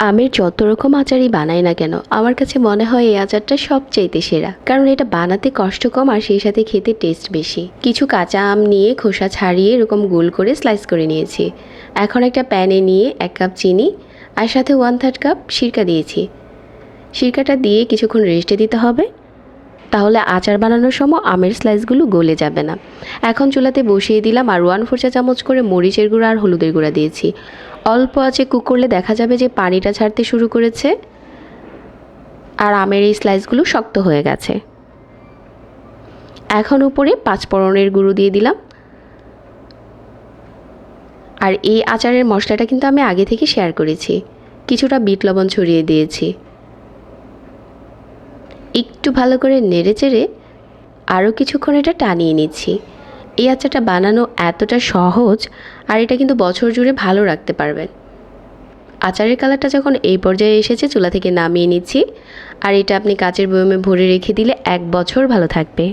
আমের যত রকম আচারই বানাই না কেন, আমার কাছে মনে হয় এই আচারটা সবচাইতে সেরা। কারণ এটা বানাতে কষ্ট কম আর সেই সাথে খেতে টেস্ট বেশি। কিছু কাঁচা আম নিয়ে খোসা ছাড়িয়ে এরকম গোল করে স্লাইস করে নিয়েছি। এখন একটা প্যানে নিয়ে এক কাপ চিনি আর সাথে ওয়ান থার্ড কাপ সিরকা দিয়েছি। সিরকাটা দিয়ে কিছুক্ষণ রেস্টে দিতে হবে। তাহলে আচার বানানোর সময় আমের স্লাইসগুলো গলে যাবে না। এখন চুলাতে বসিয়ে দিলাম আর ওয়ান ফোর চা চামচ করে মরিচের গুঁড়া আর হলুদের গুঁড়া দিয়েছি। অল্প আছে কুক করলে দেখা যাবে যে পানিটা ছাড়তে শুরু করেছে আর আমের এই স্লাইসগুলো শক্ত হয়ে গেছে। এখন উপরে পাঁচফোড়নের গুঁড়ো দিয়ে দিলাম। আর এই আচারের মশলাটা কিন্তু আমি আগে থেকে শেয়ার করেছি। কিছুটা বিট লবণ ছড়িয়ে দিয়েছি। একটু ভালো করে নেড়ে চেড়ে আরও কিছুক্ষণ এটা টানিয়ে নিচ্ছি। এই আচারটা বানানো এতটা সহজ আর এটা কিন্তু বছর জুড়ে ভালো রাখতে পারবেন। আচারের কালারটা যখন এই পর্যায়ে এসেছে, চুলা থেকে নামিয়ে নিচ্ছি। আর এটা আপনি কাচের বয়মে ভরে রেখে দিলে এক বছর ভালো থাকবে।